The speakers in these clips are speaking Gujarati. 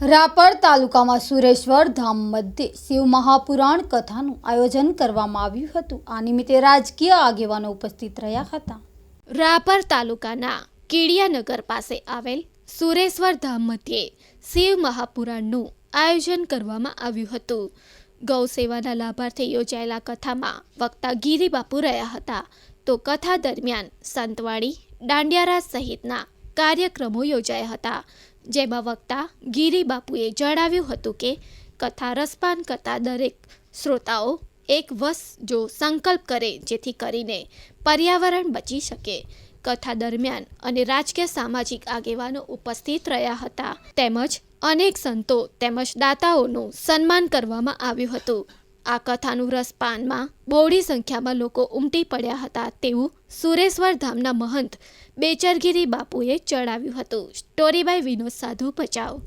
રાપર તાલુકામાં સુરેશ્વર ધામ મધ્યે શિવ મહાપુરાણ કથાનું આયોજન કરવામાં આવ્યું હતું. આ નિમિત્તે રાજકીય આગેવાનો ઉપસ્થિત રહ્યા હતા. રાપર તાલુકાના કેડિયાનગર પાસે આવેલ સુરેશ્વર ધામ મધ્યે શિવ મહાપુરાણનું આયોજન કરવામાં આવ્યું હતું. ગૌ સેવાના લાભાર્થે યોજાયેલા કથામાં વક્તા ગીરીબાપુ રહ્યા હતા. તો કથા દરમિયાન સંતવાણી દાંડિયારા સહિતના કાર્યક્રમો યોજાયા હતા. જેમાં વક્તા ગીરી બાપુએ જણાવ્યું હતું કે, કથા રસપાન કરતા દરેક શ્રોતાઓ એક વસ જો સંકલ્પ કરે જેથી કરીને પર્યાવરણ બચી શકે. કથા દરમિયાન અને રાજકીય સામાજિક આગેવાનો ઉપસ્થિત રહ્યા હતા. તેમજ અનેક સંતો તેમજ દાતાઓનું સન્માન કરવામાં આવ્યું હતું. આ કથાનું રસપાનમાં બહોળી સંખ્યામાં લોકો ઉમટી પડ્યા હતા તેવું સુરેશ્વર ધામના મહંત બેચરગીરી બાપુએ ચડાવ્યું હતું. સ્ટોરી બાય વિનોદ સાધુ બચાવ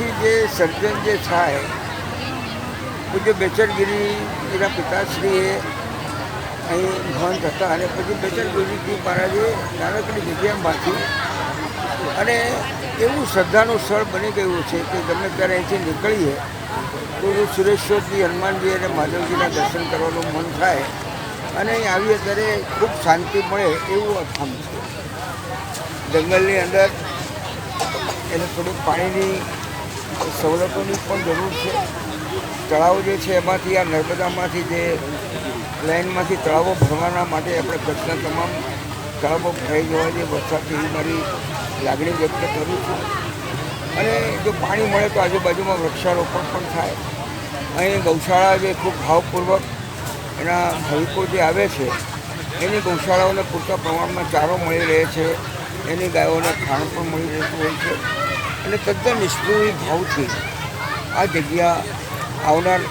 શૂન્યમાંથી જે સર્જન જે થાય પૂજ્ય બેચરગીરી એના પિતાશ્રીએ અહીં મહંત હતા અને પછી બેચરગીરીજી મહારાજે નાનકડી જગ્યામાંથી અને એવું શ્રદ્ધાનું સ્થળ બની ગયું છે કે ગમે ત્યારે અહીંથી નીકળીએ, તો સુરેશ્વરજી હનુમાનજી અને માધવજીના દર્શન કરવાનું મન થાય અને અહીં આવીએ ત્યારે ખૂબ શાંતિ મળે એવું અથામ છે. જંગલની અંદર એને થોડુંક પાણીની સવલતોની પણ જરૂર છે. તળાવ જે છે એમાંથી આ નર્મદામાંથી જે લાઇનમાંથી તળાવો ભરવાના માટે આપણે કચ્છના તમામ તળાવો ભરાઈ જવા જે વરસાદથી મારી લાગણી વ્યક્ત કરું છું. અને જો પાણી મળે તો આજુબાજુમાં વૃક્ષારોપણ પણ થાય. અહીં ગૌશાળા જે ખૂબ ભાવપૂર્વક એના ભાવિકો જે આવે છે, એની ગૌશાળાઓને પૂરતા પ્રમાણમાં ચારો મળી રહે છે. એની ગાયોને ખાણ પણ મળી રહેતું હોય છે. અને તદ્દન નિષ્ઠુરી ભાવથી આ જગ્યા આવનાર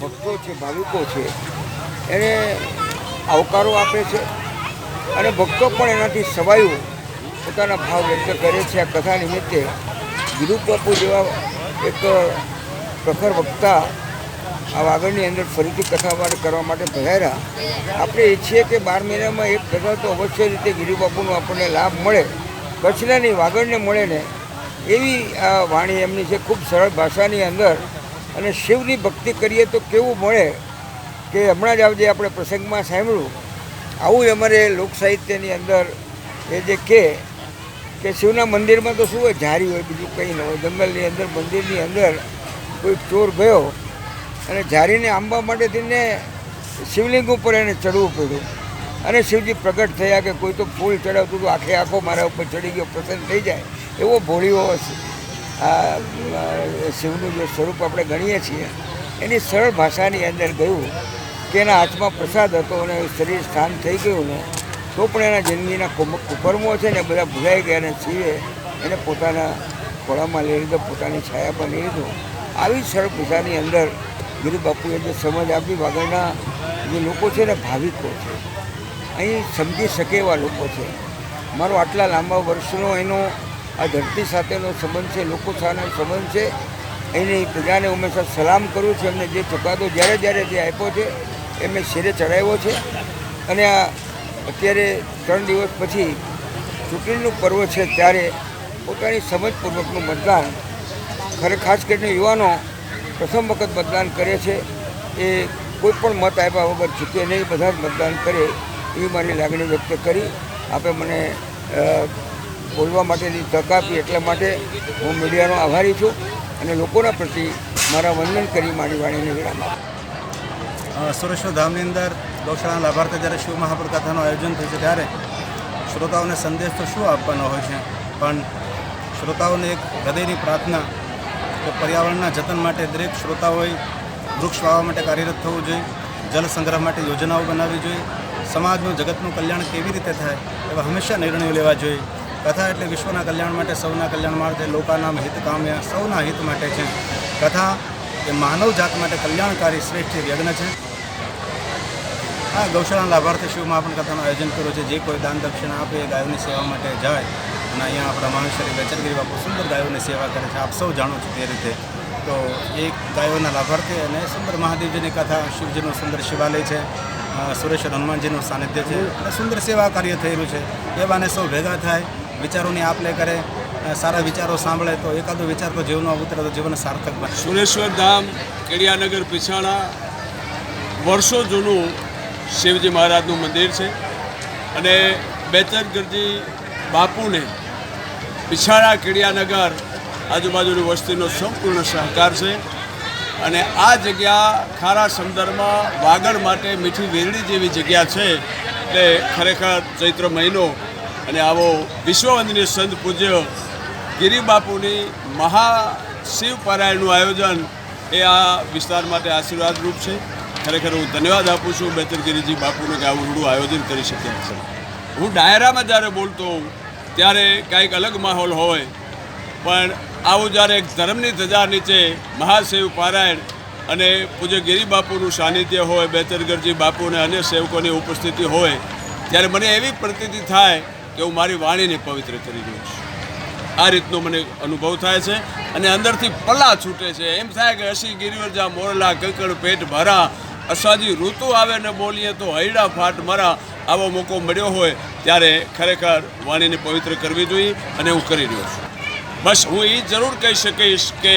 ભક્તો છે, ભાવિકો છે, એને આવકારો આપે છે અને ભક્તો પણ એનાથી સવાયું પોતાના ભાવ વ્યક્ત કરે છે. આ કથા નિમિત્તે બાપુ જેવા એક પ્રખર વક્તા આ વાગડની અંદર ફરીથી કથા કરવા માટે પધાર્યા આપણે ઈચ્છીએ કે બાર મહિનામાં એક કથા તો અવશ્ય રીતે ગિરિબાપુનો આપણને લાભ મળે. કચ્છના નહીં, વાગડને મળે ને એવી આ વાણી એમની છે, ખૂબ સરળ ભાષાની અંદર. અને શિવની ભક્તિ કરીએ તો કેવું મળે કે હમણાં જ આજે આપણે પ્રસંગમાં સાંભળ્યું, આવું અમારે લોકસાહિત્યની અંદર એ જે કહે કે શિવના મંદિરમાં તો શું હોય, ઝારી હોય, બીજું કંઈ ન હોય. જંગલની અંદર, મંદિરની અંદર કોઈ ચોર ગયો અને ઝારીને આંબા માટે થઈને શિવલિંગ ઉપર એને ચડવું પડ્યું. અને શિવજી પ્રગટ થયા કે કોઈ તો ફૂલ ચડાવતું હતું, આખે આખો મારા ઉપર ચડી ગયો, પ્રસન્ન થઈ જાય. એવો ભોળીઓ આ શિવનું જે સ્વરૂપ આપણે ગણીએ છીએ, એની સરળ ભાષાની અંદર ગયું કે એના હાથમાં પ્રસાદ હતો અને શરીર સ્થાન થઈ ગયું ને, તો પણ એના જિંદગીના કુકર્મો છે ને બધા ભૂલાઈ ગયા અને શિવે એને પોતાના ખોળામાં લઈ લીધો, પોતાની છાયા પર લઈ લીધો. આવી સરળ ભાષાની અંદર ગિરી બાપુએ જે સમજ આપી વાગડના જે લોકો છે ને, ભાવિકો છે, અહીં સમજી શકે એવા લોકો છે. મારો આટલા લાંબા વર્ષનો એનો આ ધરતી સાથેનો સંબંધ છે, લોકો સાથેનો સંબંધ છે. એની પ્રજાને હંમેશા સલામ કરું છું, એમને જે ચુકાદો જ્યારે જ્યારે જે આપ્યો છે, એ મેં શેરે ચડાવ્યો છે. અને આ અત્યારે ત્રણ દિવસ પછી ચૂંટણીનું પર્વ છે, ત્યારે પોતાની સમજપૂર્વકનું મતદાન ખરે ખાસ કરીને યુવાનો પ્રથમ વખત મતદાન કરે છે, એ કોઈ પણ મત આપ્યા વગર ચૂકે નહીં, બધા જ મતદાન કરે એવી મારી લાગણી વ્યક્ત કરી. આપે મને બોલવા માટેની તક આપી એટલા માટે હું મીડિયાનો આભારી છું અને લોકોના પ્રતિ મારા વંદન કરી મારી વાણીને વિરામ. સુરેશ્વર ધામની અંદર ગૌશાળાના લાભાર્થે જ્યારે શિવ મહાપુર કથાનું આયોજન થયું છે ત્યારે શ્રોતાઓને સંદેશ તો શું આપવાનો હોય છે પણ શ્રોતાઓને એક હૃદયની પ્રાર્થના કે પર્યાવરણના જતન માટે દરેક શ્રોતાઓએ વૃક્ષ વાવવા માટે કાર્યરત થવું જોઈએ, જળ સંગ્રહ માટે યોજનાઓ બનાવવી જોઈએ, સમાજનું, જગતનું કલ્યાણ કેવી રીતે થાય એવા હંમેશા નિર્ણયો લેવા જોઈએ કથા એટલે વિશ્વના કલ્યાણ માટે, સૌના કલ્યાણ માટે લોકાનામ હિત કામ્ય, સૌના હિત માટે છે. કથા એ માનવ જાત માટે કલ્યાણકારી શ્રેષ્ઠ યજ્ઞ છે. આ ગૌશાળા લાભાર્થી શિવમાં પણ કથાનું આયોજન કર્યું છે. જે કોઈ દાન દક્ષિણા આપે એ ગાયોની સેવા માટે જાય અને અહીંયા આપણા મહેશ્વરી બેચરગીરી બાપુ સુંદર ગાયોની સેવા કરે છે. આપ સૌ જાણો છો તે રીતે. તો એક ગાયોના લાભાર્થી અને સુંદર મહાદેવજીની કથા, શિવજીનું સુંદર શિવાલય છે સુરેશ્વર હનુમાનજીનું સાનિધ્ય છે. અને સુંદર સેવા કાર્ય થયેલું છે. એ બાને સૌ ભેગા થાય વિચારોની આપ લે કરે સારા વિચારો સાંભળે, તો એકાદો વિચાર તો જીવનમાં ઉતરે તો જીવન સાર્થક બને. સુરેશ્વર ધામ, કેડિયાનગર પીછાણા વર્ષો જૂનું શિવજી મહારાજનું મંદિર છે અને બેચરગરજી બાપુને પીછાણા કેડિયાનગર આજુબાજુની વસ્તીનો સંપૂર્ણ સહકાર છે અને આ જગ્યા ખારા સમુદ્રમાં વાગડ માટે મીઠી વેરડી જેવી જગ્યા છે. એટલે ખરેખર ચૈત્ર મહિનો અને આવો વિશ્વવંદનીય સંત પૂજ્ય ગિરિબાપુની મહા શિવ પારાયણનું આયોજન એ આ વિસ્તાર માટે આશીર્વાદરૂપ છે. ખરેખર હું ધન્યવાદ આપું છું બેતરગીરીજી બાપુને કે આવું રૂડું આયોજન કરી શક્યા છે. હું ડાયરામાં જ્યારે બોલતો હોઉં ત્યારે કાંઈક અલગ માહોલ હોય, પણ આવું જ્યારે એક ધર્મની ધજા નીચે મહાશિવ પારાયણ અને પૂજ્ય ગિરિબાપુનું સાનિધ્ય હોય બેતરગરજી બાપુ અને અન્ય સેવકોની ઉપસ્થિતિ હોય, ત્યારે મને એવી પ્રતીતિ થાય કે હું મારી વાણીને પવિત્ર કરી રહ્યો છું. આ રીતનો મને અનુભવ થાય છે અને અંદરથી પલ્લા છૂટે છે. એમ થાય કે હસી ગિરિવરજા, મોરલા કંકણ પેટ ભરા અસાજી ઋતુ આવે ને બોલીએ તો હૈડા ફાટ મરા આવો મોકો મળ્યો હોય ત્યારે ખરેખર વાણીને પવિત્ર કરવી જોઈએ અને હું કરી રહ્યો છું. બસ હું એ જરૂર કહી શકીશ કે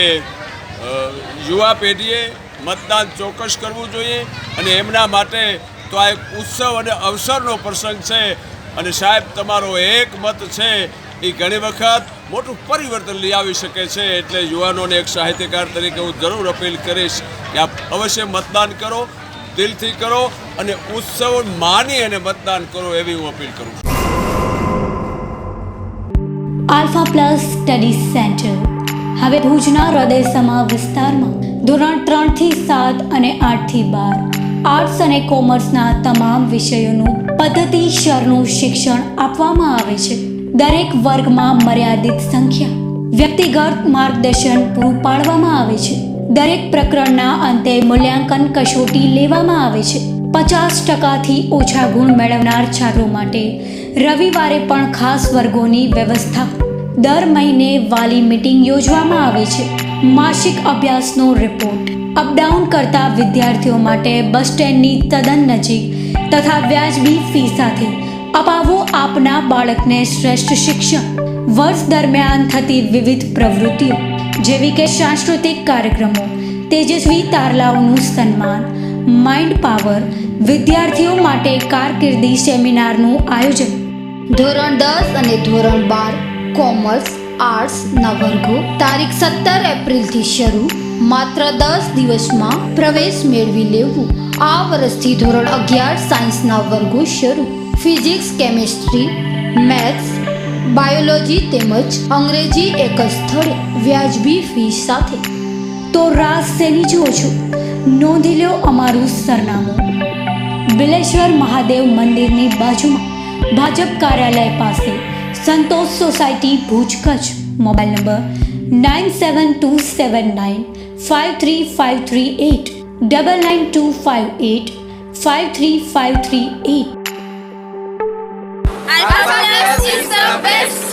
યુવા પેઢીએ મતદાન ચોક્કસ કરવું જોઈએ અને એમના માટે તો આ એક ઉત્સવ અને અવસરનો પ્રસંગ છે. અને સાહેબ, તમારો એક મત છે એ ઘણી વખત મોટું પરિવર્તન લઈ આવી શકે છે, એટલે યુવાનોને એક સાહિત્યકાર તરીકે હું જરૂર અપીલ કરીશ કે આપ અવશ્ય મતદાન કરો, દિલથી કરો અને ઉત્સવ માની અને મતદાન કરો એવી હું અપીલ કરું છું. Alpha Plus Study Centre. હવે ભુજના હૃદયસમા વિસ્તારમાં ધોરણ ત્રણથી સાત અને આઠથી બાર. આર્ટ્સ અને કોમર્સના તમામ વિષયોનું પદ્ધતિસરનું શિક્ષણ આપવામાં આવે છે. દરેક વર્ગમાં મર્યાદિત સંખ્યા, વ્યક્તિગત માર્ગદર્શન પૂરું પાડવામાં આવે છે. દરેક પ્રકરણના અંતે મૂલ્યાંકન કસોટી લેવામાં આવે છે. પચાસ ટકાથી ઓછા ગુણ મેળવનાર છાત્રો માટે રવિવારે પણ ખાસ વર્ગોની વ્યવસ્થા. દર મહિને વાલી મિટિંગ યોજવામાં આવે છે. માસિક અભ્યાસનો રિપોર્ટ અપડાઉન કરતા વિદ્યાર્થીઓ માટે બસ સ્ટેન્ડની તદ્દન નજીક તથા વ્યાજબી ફી સાથે અપાવો આપના બાળકને શ્રેષ્ઠ શિક્ષણ. વર્ષ દરમિયાન થતી વિવિધ પ્રવૃત્તિઓ, જેવી કે સાંસ્કૃતિક કાર્યક્રમો, તેજસ્વી તારલાઓનું સન્માન, માઇન્ડ પાવર, વિદ્યાર્થીઓ માટે કારકિર્દી સેમિનારનું આયોજન. ધોરણ દસ અને ધોરણ બાર, કોમર્સ આર્ટ્સના વર્ગો તારીખ સત્તર એપ્રિલથી શરૂ માત્ર દસ દિવસમાં પ્રવેશ મેળવી લેવું. આ વર્ષથી ધોરણ અગિયાર સાયન્સના વર્ગો શરૂ. ફિઝિક્સ, કેમિસ્ટ્રી, મેથ્સ, બાયોલોજી તેમજ અંગ્રેજી એક જ સ્થળે વ્યાજબી ફી સાથે. તો રાસ શેની જુઓ છો? નોંધી લો અમારું સરનામું. બિલેશ્વર મહાદેવ મંદિરની બાજુમાં ભાજપ કાર્યાલય પાસે Santosh society Bhuj Kutch. Mobile number 97279 99258 53538 Alpha Labs is the best!